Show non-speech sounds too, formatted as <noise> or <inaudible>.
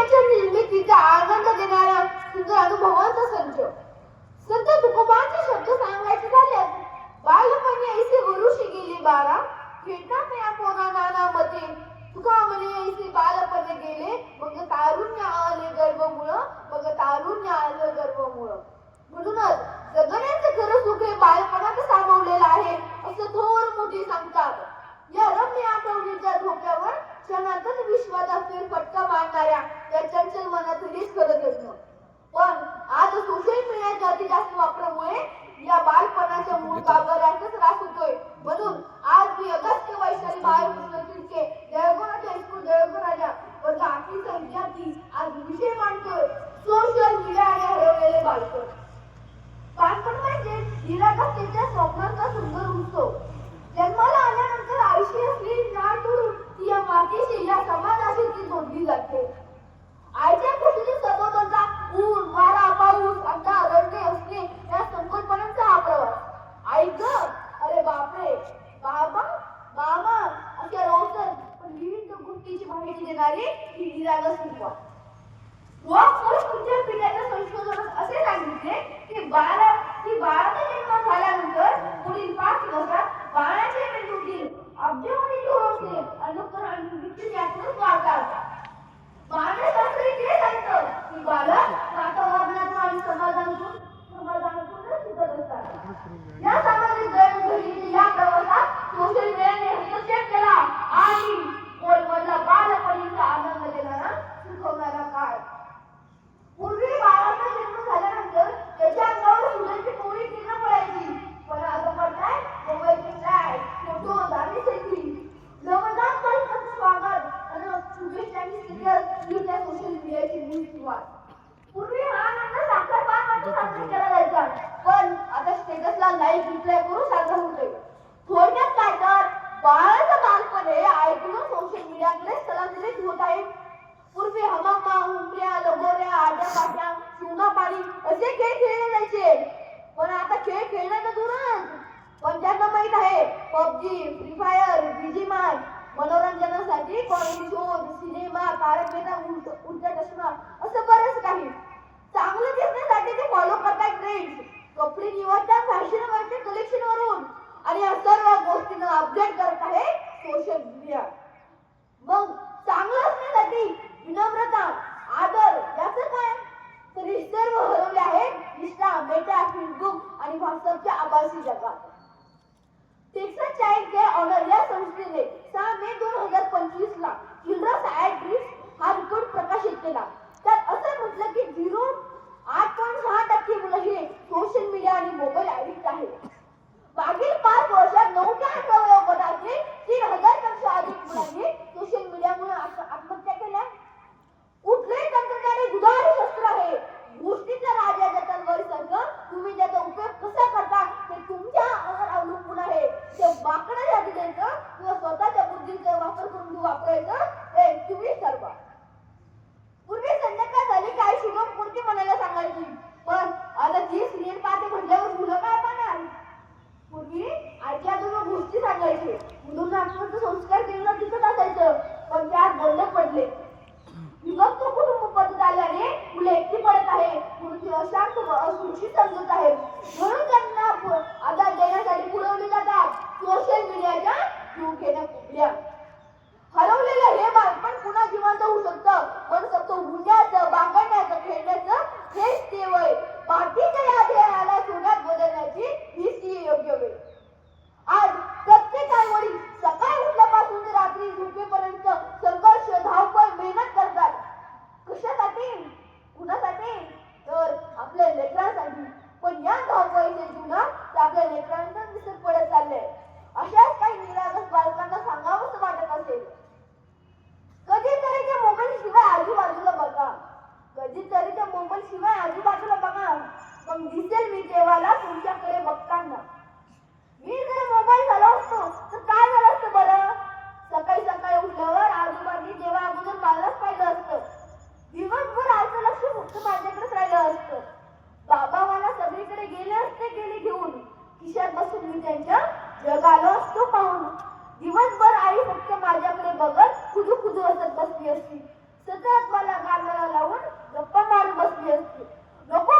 मीडियाच्या निर्मितीचा आनंद देणारा सुंदर अनुभवांचा संच. संत तुकोबांचे शब्द सांगायचे झाल्यास बालपणी ऐसे गुरुशी गेली बारा. खेळता त्या कोणा नाना मते तुका म्हणे ऐसे बालपणे गेले मग तारुण्य आले गर्भमुळ मग तारुण्य आलं गर्भमुळ. क्षणातच विश्वाचा फेरफटका मारणाऱ्या या चंचल मनात हेच खरं जगणं पण आज सोशल मीडियाच्या अति जास्त वापरामुळे या बालपणाच्या मूळ गाभाऱ्यातच त्रास विविध माहिती देणारी ही निरागस सुरुवात रॉकफोर्स तुमच्या पिढ्याच्या आई लाईक रिप्लाय करून साजरा होतोय थोडक्यात काय तर बाळाचं बालपण हे ऐकून सोशल मीडियाकडे स्थलांतरित होत आहे पूर्वी हमामा उमऱ्या लगोऱ्या आड्या पाट्या शिवना पाणी असे खेळ खेळले जायचे. पण आता खेळ खेळणं ना दूरच. पण ज्यांना माहीत आहे पबजी फ्री फायर बीजीमाय मनोरंजनासाठी कॉमेडी शोध सिनेमा कार्यक्रम उलट उलटा चष्मा असं बरेच काही. चांगलं दिसण्यासाठी ते फॉलो करतात ट्रेंड कपडे निवडतात yeah वापरायचं? हे तुम्ही ठरवा. पूर्वी संध्याकाळ झाली काय शिवम कोणती म्हणायला सांगायची पण आता जी सिरियल पाहते म्हटल्यावर मुलं काय पाहणार? पूर्वी आजी आजोबा गोष्टी सांगायचे. मुलं आत्महत्या संस्कार केलेला दिसत असायचं पण त्यात बंद पडले. विभक्त कुटुंब पद्धत आल्याने मुले एकटी पडत आहे मूर्ती अशांत व असुरक्षित समजत आहे म्हणून त्यांना आधार देण्यासाठी पुरवले जातात. सोशल मीडियाच्या जीव घेण्या पण बांगण्याचं खेळण्याचं हेच ते वय. बाकीच्या तो <laughs> पाहून दिवसभर आई फक्त माझ्याकडे बघत कुजू कुजू असत बसली असती. सतत मला गांधळा लावून गप्पा मारून बसली असती. नको